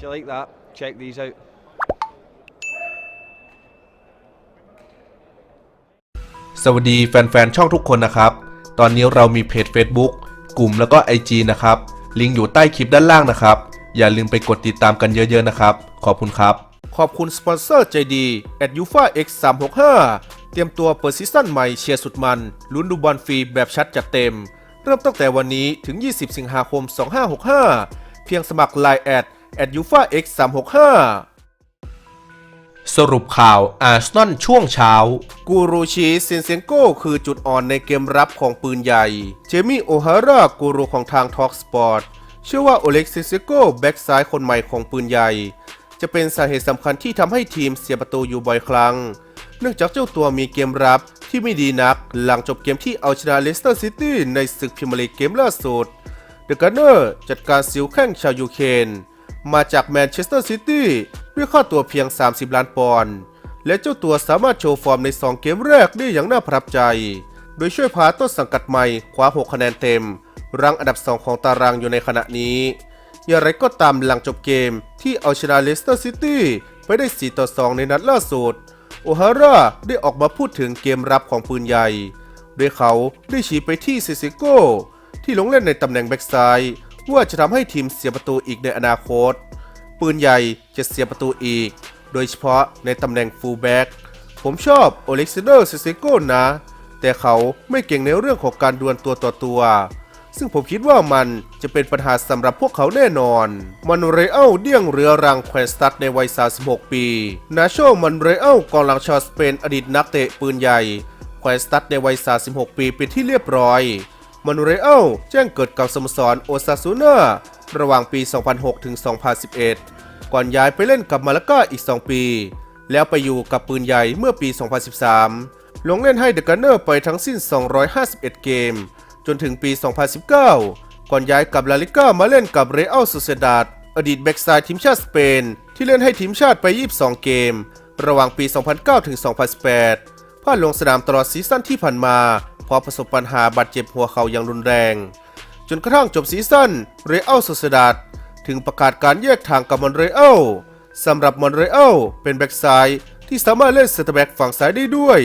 If you like that, check these out. สวัสดีแฟนๆ ช่องทุกคนนะครับ ตอนนี้เรามีเพจ Facebook กลุ่มแล้วก็ IG นะครับ ลิงก์อยู่ใต้คลิปด้านล่างนะครับ อย่าลืมไปกดติดตามกันเยอะๆนะครับ ขอบคุณครับ ขอบคุณสปอนเซอร์ใจดี at u f a x 3 6 5เตรียมตัวเปิดซีซั่นใหม่เชียร์สุดมันลุ้นดูบอลฟรีแบบชัดจัดเต็ม เริ่มตั้งแต่วันนี้ถึง 20 สิงหาคม 2565 เพียงสมัคร Line at at u f a x 3 6 5สรุปข่าวอาร์ซนอลช่วงเช้า กูรูชีเซนเซนโก้คือจุดอ่อนในเกมรับของปืนใหญ่ เจมี่โอฮาร่ากูรูของทางทอกสปอร์ตเชื่อว่าโอเล็กซินเซโก้แบ็กซ้ายคนใหม่ของปืนใหญ่ จะเป็นสาเหตุสำคัญที่ทำให้ทีมเสียประตูอยู่บ่อยครั้ง เนื่องจากเจ้าตัวมีเกมรับที่ไม่ดีนัก หลังจบเกมที่เอาชนะเลสเตอร์ซิตี้ในศึกพรีเมียร์ลีกเกมล่าสุดเดอะการ์เนอร์จัดการซิลแข้งชาวยูเครน มาจากแมนเชสเตอร์ซิตี้ด้วยค่าตัวเพียง 30 ล้านปอนด์และเจ้าตัวสามารถโชว์ฟอร์มใน 2 เกมแรกได้อย่างน่าประทับใจ โดยช่วยพาต้นสังกัดใหม่คว้า 6 คะแนนเต็ม รังอันดับ 2 ของตารางอยู่ในขณะนี้ อย่างไรก็ตามหลังจบเกมที่เอาชนะเลสเตอร์ซิตี้ไปได้ 4 ต่อ 2 ในนัดล่าสุด โอฮาร่าได้ออกมาพูดถึงเกมรับของปืนใหญ่ โดยเขาได้ชี้ไปที่ซิซิโก้ที่ลงเล่นในตำแหน่งแบ็กซ้าย ว่าจะทำให้ทีมเสียประตูอีกในอนาคต ปืนใหญ่จะเสียประตูอีก โดยเฉพาะในตำแหน่งฟูลแบ็กผมชอบโอเล็กซานเดอร์ซิซิโก้นะ แต่เขาไม่เก่งในเรื่องของการดวลตัวต่อตัว ซึ่งผมคิดว่ามันจะเป็นปัญหาสำหรับพวกเขาแน่นอน มันเรอัลเดี่ยงเรือรังแควนสตัดในวัย 36 ปี นาโชมันเรอัลกองหลังชาวสเปนอดีตนักเตะปืนใหญ่แควนสตัดในวัย 36 ปีเป็นที่เรียบร้อย มันเรอัลแจ้งเกิดกับสโมสรโอซาซูน่าระหว่างปี 2006 ถึง 2011 ก่อนย้ายไปเล่นกับมาลาก้าอีก 2 ปี แล้วไปอยู่กับปืนใหญ่เมื่อปี 2013 ลงเล่นให้เดอะกันเนอร์ไปทั้งสิ้น 251 เกม จนถึงปี 2019 ก่อนย้ายกับลาลิก้ามาเล่นกับเรอัล s ูเซดาดอดีตแบ็กซ้ายทีมชาติสเปน ที่เล่นให้ทีมชาติไป 22 เกม ระหว่างปี 2009 ถึง 2018ผ่านลงสนามตลอดซีซั่นที่ผ่านมา เพราะประสบปัญหาบาดเจ็บหัวเข่าอย่างรุนแรง จนกระทั่งจบซีซั่นเรอัล s ูเซดาดถึงประกาศการแยกทางกับมอนเรอัลสำหรับมอนเรอัลเป็นแบ็กซ้ายที่สามารถเล่นเซตแบ็กฝั่งซ้ายได้ด้วย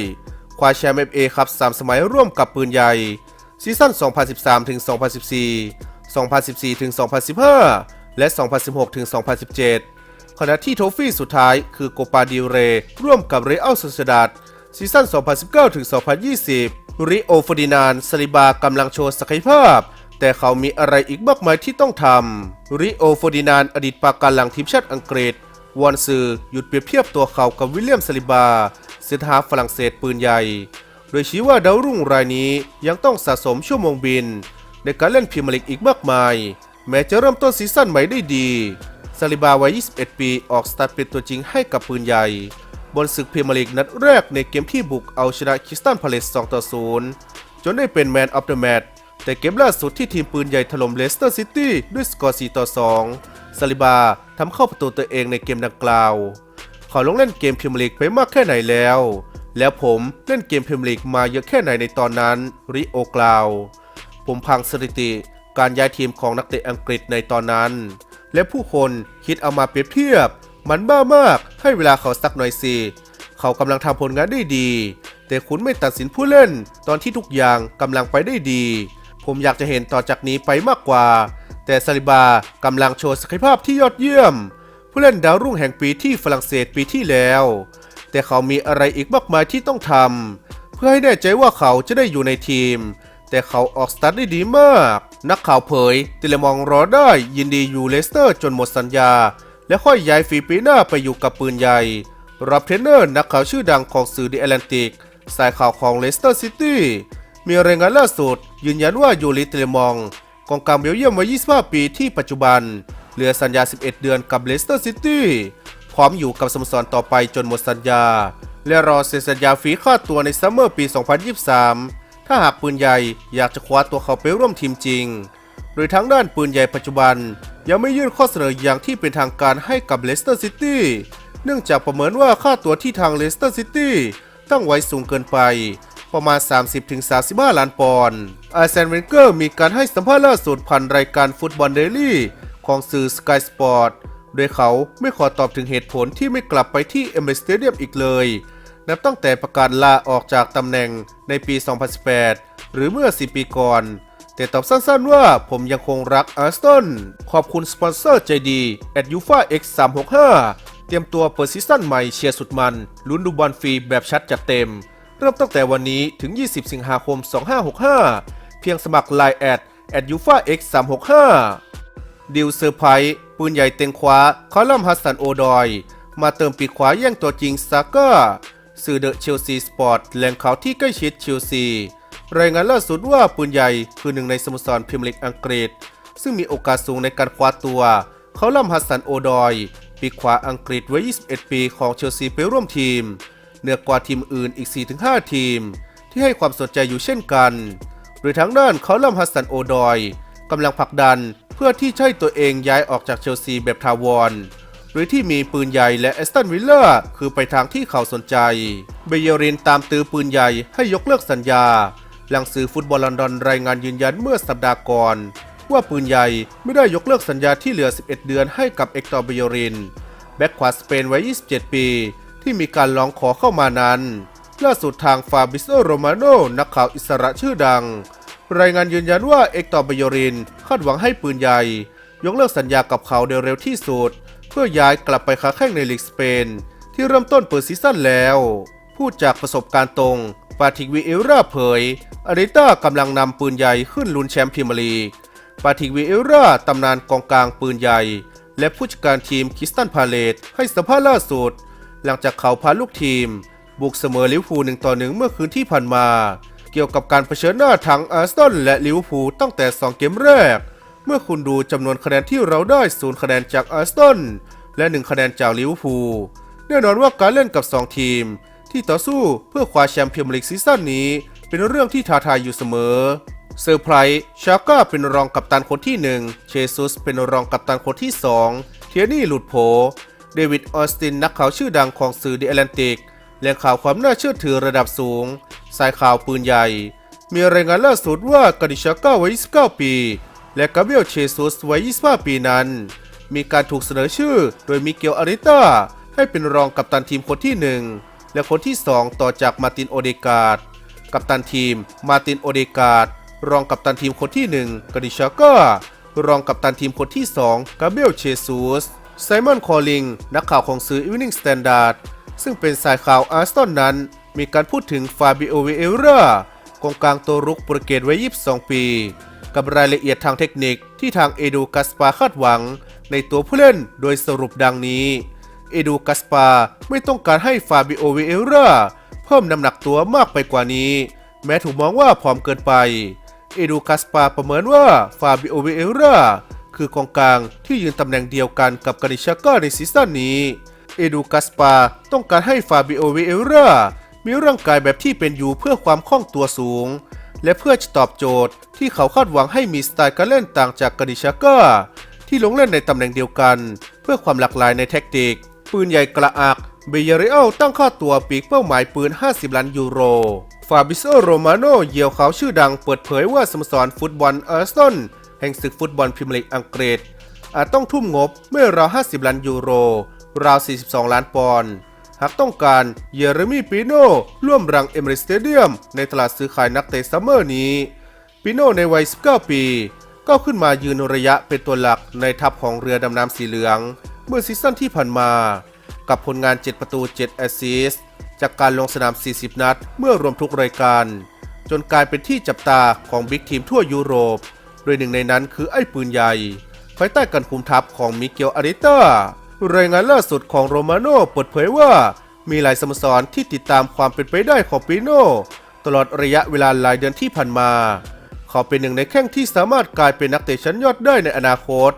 คว้าแชมป์ FA ครับ3สมัยร่วมกับปืนใหญ่ซีซั่น 2013 ถึง 2014 2014 ถึง 2015 และ 2016 ถึง 2017 ขณะที่โทฟี่สุดท้ายคือโกปาดิเร ร่วมกับเรอัล s ูเซดาด ซีซั่น 2019 ถึง 2020 ริโอฟอดินานสลิบากำลังโชว์ศักยภาพ แต่เขามีอะไรอีกมากมายที่ต้องทำ ริโอฟอดินานอดีตปากการหลังทีมชาติอังกฤษวอนซือหยุดเปรียบเทียบตัวเขากับวิลเลียมสลิบาเซนทาฝรั่งเศสปืนใหญ่ โดยชี้ว่าดาวรุ่งรายนี้ยังต้องสะสมชั่วโมงบิน ในการเล่นพรีเมียร์ลีกอีกมากมาย แม้จะเริ่มต้นซีซั่นใหม่ได้ดีซาลิบาวัย 21 ปีออกสตาร์ทเป็นตัวจริงให้กับปืนใหญ่ บนศึกพรีเมียร์ลีกนัดแรกในเกมที่บุกเอาชนะคริสตันพาเลส 2 ต่อ 0 จนได้เป็นแมนออฟเดอะแมตช์แต่เกมล่าสุดที่ทีมปืนใหญ่ถล่มเลสเตอร์ซิตี้ด้วยสกอร์ 4 ต่อ 2 ซาลิบาทำเข้าประตูตัวเองในเกมดังกล่าวเขาลงเล่นเกมพรีเมียร์ลีกไปมากแค่ไหนแล้ว แล้วผมเล่นเกมพรีเมียร์ลีกมาเยอะแค่ไหนในตอนนั้นริโอกล่าว ผมพังสถิติการย้ายทีมของนักเตะอังกฤษในตอนนั้น และผู้คนคิดเอามาเปรียบเทียบ มันบ้ามาก ให้เวลาเขาสักหน่อยสิ เขากำลังทำผลงานได้ดี แต่คุณไม่ตัดสินผู้เล่น ตอนที่ทุกอย่างกำลังไปได้ดี ผมอยากจะเห็นต่อจากนี้ไปมากกว่า แต่ซาลิบากำลังโชว์ศักยภาพที่ยอดเยี่ยม ผู้เล่นดาวรุ่งแห่งปีที่ฝรั่งเศสปีที่แล้ว แต่เขามีอะไรอีกมากมายที่ต้องทำเพื่อให้แน่ใจว่าเขาจะได้อยู่ในทีมแต่เขาออกสตาร์ทได้ดีมาก นักข่าวเผยติเลมองรอได้ยินดีอยู่เลสเตอร์จนหมดสัญญา และค่อยย้ายฟีปีหน้าไปอยู่กับปืนใหญ่ รับเทรนเนอร์นักข่าวชื่อดังของสื่อดิแอตแลนติก สายข่าวของเลสเตอร์ซิตี้ มีรายงานล่าสุด ยืนยันว่ายูริเตเลมองกองกลางเบลเยียมวัย 25 ปีที่ปัจจุบัน เหลือสัญญา 11 เดือนกับเลสเตอร์ซิตี้พร้อมอยู่กับสโมสรต่อไปจนหมดสัญญา และรอเซ็นสัญญาฟรีค่าตัวในซัมเมอร์ปี 2023 ถ้าหากปืนใหญ่อยากจะคว้าตัวเขาไปร่วมทีมจริง โดยทั้งด้านปืนใหญ่ปัจจุบัน ยังไม่ยื่นข้อเสนออย่างที่เป็นทางการให้กับเลสเตอร์ซิตี้เนื่องจากประเมินว่าค่าตัวที่ทางเลสเตอร์ซิตี้ตั้งไว้สูงเกินไป ประมาณ 30-35 ล้านปอนด์อาร์เซนเวนเกอร์มีการให้สัมภาษณ์ล่าสุดผ่านรายการฟุตบอลเดลี่ของสื่อ Sky Sport โโดยเขาไม่ขอตอบถึงเหตุผลที่ไม่กลับไปที่เอเบสเตเดียมอีกเลย นับตั้งแต่ประกาศลาออกจากตำแหน่งในปี 2018 หรือเมื่อ4ปีก่อน แต่ตอบสั้นๆว่าผมยังคงรักอาร์สตันขอบคุณสปอนเซอร์ใจดี at u f a x 3 6 5เตรียมตัวเปิดซีซั่นใหม่เชียร์สุดมันลุ้นดูบอลฟรีแบบชัดจัดเต็ม เริ่มตั้งแต่วันนี้ถึง 20 สิงหาคม 2565 เพียงสมัคร Line แอด at u f a x 3 6 5ดิวเซอร์ไพรส์ปืนใหญ่เต็งขวาคอลัมน์ฮัสันโอดอยมาเติมปีกขวาแย่งตัวจริงซาก้าสื่อเดอะเชลซีสปอร์ตแหล่งข่าวที่ใกล้ชิดเชลซี รายงานล่าสุดว่าปืนใหญ่คือหนึ่งในสโมสรพรีเมียร์ลีกอังกฤษ ซึ่งมีโอกาสสูงในการคว้าตัว เขาล่ำฮัสสันโอดอย ปีกขวาอังกฤษวัย 21 ปีของเชลซีไปร่วมทีม เหนือกว่าทีมอื่นอีก 4-5 ทีม ที่ให้ความสนใจอยู่เช่นกันโดยทั้งด้านเขาล่ำฮัสสันโอดอยกำลังผลักดันเพื่อที่จะให้ตัวเองย้ายออกจากเชลซีแบบทาวรหรือที่มีปืนใหญ่และแอสตันวิลเลอร์คือไปทางที่เขาสนใจ เบเยรินตามตื้อปืนใหญ่ให้ยกเลิกสัญญา หลังสื่อฟุตบอลลอนดอนรายงานยืนยันเมื่อสัปดาห์ก่อน ว่าปืนใหญ่ไม่ได้ยกเลิกสัญญาที่เหลือ 11 เดือนให้กับเอกตอร์เบเยริน แบ็กขวาสเปนวัย 27 ปี ที่มีการร้องขอเข้ามานั้น ล่าสุดทางฟาบิโซโรมาโนนักข่าวอิสระชื่อดัง รายงานยืนยันว่าเอกตอร์เบโยรินคาดหวังให้ปืนใหญ่ ยกเลิกสัญญากับเขาโดยเร็วที่สุด เพื่อย้ายกลับไปค้าแข่งในลีกสเปน ที่เริ่มต้นเปิดซีซั่นแล้วพูดจากประสบการณ์ตรงปาทิกวีเอลราเผย อาริต้ากำลังนำปืนใหญ่ขึ้นลุ้นแชมป์พรีเมียร์ลีก ปาทิกวีเอราตำนานกองกลางปืนใหญ่ และผู้จัดการทีมคิสตันพาเลตให้สัมภาษณ์ล่าสุด หลังจากเขาพาลูกทีม บุกเสมอลิเวอร์พูลหนึ่งต่อหนึ่งเมื่อคืนที่ผ่านมา เกี่ยวกับการเผชิญหน้าทั้งอาร์เซนอลและลิเวอร์พูลตั้งแต่ 2 เกมแรก เมื่อคุณดูจำนวนคะแนนที่เราได้ศูนย์คะแนนจากอาร์เซนอลและ1คะแนนจากลิเวอร์พูลแน่นอนว่าการเล่นกับ 2 ทีม ที่ต่อสู้เพื่อคว้าแชมป์พรีเมียร์ลีกซีซั่นนี้ เป็นเรื่องที่ท้าทายอยู่เสมอเซอร์ไพรส์ชาก้าเป็นรองกัปตันคนที่ 1 เชซุสเป็นรองกัปตันคนที่ 2 เทียนี่หลุดโผเดวิดออสตินนักข่าวชื่อดังของสื่อ The Atlantic แหล่งข่าวความน่าเชื่อถือระดับสูง สายข่าวปืนใหญ่ มีรายงานล่าสุดว่ากาดิชาก้าวัย29 ปี และกาเบียลเชซุสวัย25 ปีนั้น มีการถูกเสนอชื่อโดยมิเกลอาริต้าให้เป็นรองกัปตันทีมคนที่ 1 และคนที่ 2 ต่อจากมาตินโอเดกาด กัปตันทีม มาตินโอเดกาดรองกัปตันทีมคนที่ 1กาดิชาก้ารองกัปตันทีมคนที่ 2 กาเบลเชซุสไซมอน คอลิง นักข่าวของสื่อ Evening Standard ซึ่งเป็นสายข่าวอาร์สตันนั้น มีการพูดถึงฟาบิโอเวเอรากองกลางตัวรุกโปรเกสวัย22 ปี กับรายละเอียดทางเทคนิคที่ทางเอดูกัสปาคาดหวัง ในตัวผู้เล่นโดยสรุปดังนี้ เอดูกัสปาไม่ต้องการให้ฟาบิโอเวเอรา เพิ่มน้ำหนักตัวมากไปกว่านี้ แม้ถูกมองว่าผอมเกินไป เอดูกัสปาประเมินว่าฟาบิโอเวเอราคือกองกลางที่ยืนตำแหน่งเดียวกันกับกาดิชาก้าในซีซั่นนี้ เอดูกัสปาต้องการให้ฟาบิโอเวเอรามีร่างกายแบบที่เป็นอยู่เพื่อความคล่องตัวสูง และเพื่อจะตอบโจทย์ที่เขาคาดหวังให้มีสไตล์การเล่นต่างจากกาดิชาก้าที่ลงเล่นในตำแหน่งเดียวกัน เพื่อความหลากหลายในแท็กติก ปืนใหญ่กระอัก เบเยเรอัลตั้งค่าตัวปีกเป้าหมายปืน 50 ล้านยูโร ฟาบิโซโรมาโนเหยี่ยวเขาชื่อดังเปิดเผยว่าสโมสรฟุตบอลอาร์เซนอลแห่งศึกฟุตบอลพรีเมียร์ลีกอังกฤษ อาจต้องทุ่มงบไม่ราว 50 ล้านยูโร ราว 42 ล้านปอนด์ หากต้องการเยเรมีปิโนร่วมรังเอมเรสเตเดียม ในตลาดซื้อขายนักเตะซัมเมอร์นี้ ปิโนในวัย 19 ปี ก็ขึ้นมายืนระยะเป็นตัวหลักในทัพของเรือดำน้ำสีเหลือง เมื่อซีซั่นที่ผ่านมา กับผลงาน 7 ประตู 7 แอสซิสต์จากการลงสนาม 40 นัด เมื่อรวมทุกรายการ จนกลายเป็นที่จับตาของบิ๊กทีมทั่วยุโรป โดยหนึ่งในนั้นคือไอ้ปืนใหญ่ ภายใต้การคุมทัพของมิเกลอาริเต้ารายงานล่าสุดของโรมาโน่เปิดเผยว่า มีหลายสโมสรที่ติดตามความเป็นไปได้ของปิโนตลอดระยะเวลาหลายเดือนที่ผ่านมา เขาเป็นหนึ่งในแข้งที่สามารถกลายเป็นนักเตะชั้นยอดได้ในอนาคต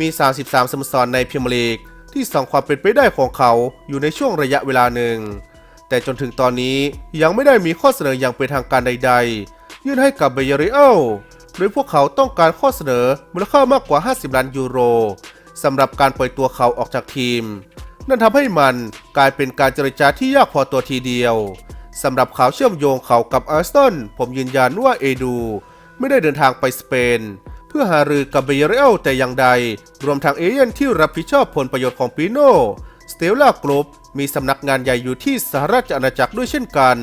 มี 33สโมสรในพรีเมียร์ลีก ที่สั่งความเป็นไปได้ของเขาอยู่ในช่วงระยะเวลาหนึ่ง แต่จนถึงตอนนี้ยังไม่ได้มีข้อเสนออย่างเป็นทางการใด ๆ ยื่นให้กับเบเยริเอลโดยพวกเขาต้องการข้อเสนอมูลค่ามากกว่า 50 ล้านยูโรสำหรับการปล่อยตัวเขาออกจากทีม นั่นทำให้มันกลายเป็นการเจรจาที่ยากพอตัวทีเดียวสำหรับข่าวเชื่อมโยงเขากับอาร์เซนผมยืนยันว่าเอดู ไม่ได้เดินทางไปสเปน เพื่อหารือกับเบเยเรลแต่อย่างใด รวมทางเอเย่นที่รับผิดชอบผลประโยชน์ของปีโน่สเตลล่ากรุ๊ปมีสำนักงานใหญ่อยู่ที่สหราชอาณาจักรด้วยเช่นกัน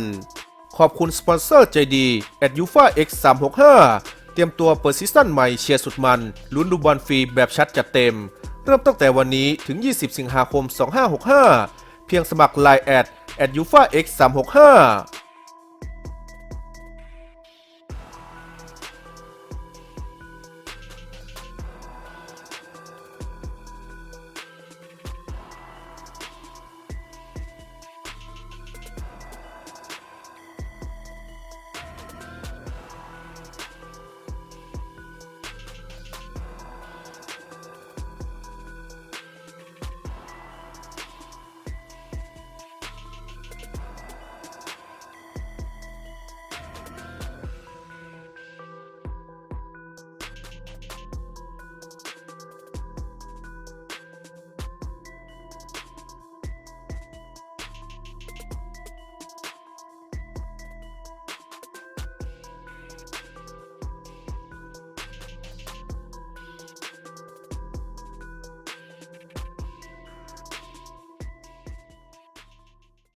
ขอบคุณสปอนเซอร์ใจดีแอดยูฟา X 3 6 5เตรียมตัวเปิดซีซั่นใหม่เชียร์สุดมันลุ้นดูบอลฟรีแบบชัดจัดเต็ม เริ่มตั้งแต่วันนี้ถึง 20 สิงหาคม 2565 เพียงสมัคร Line แอดแอดยูฟา X 3 6 5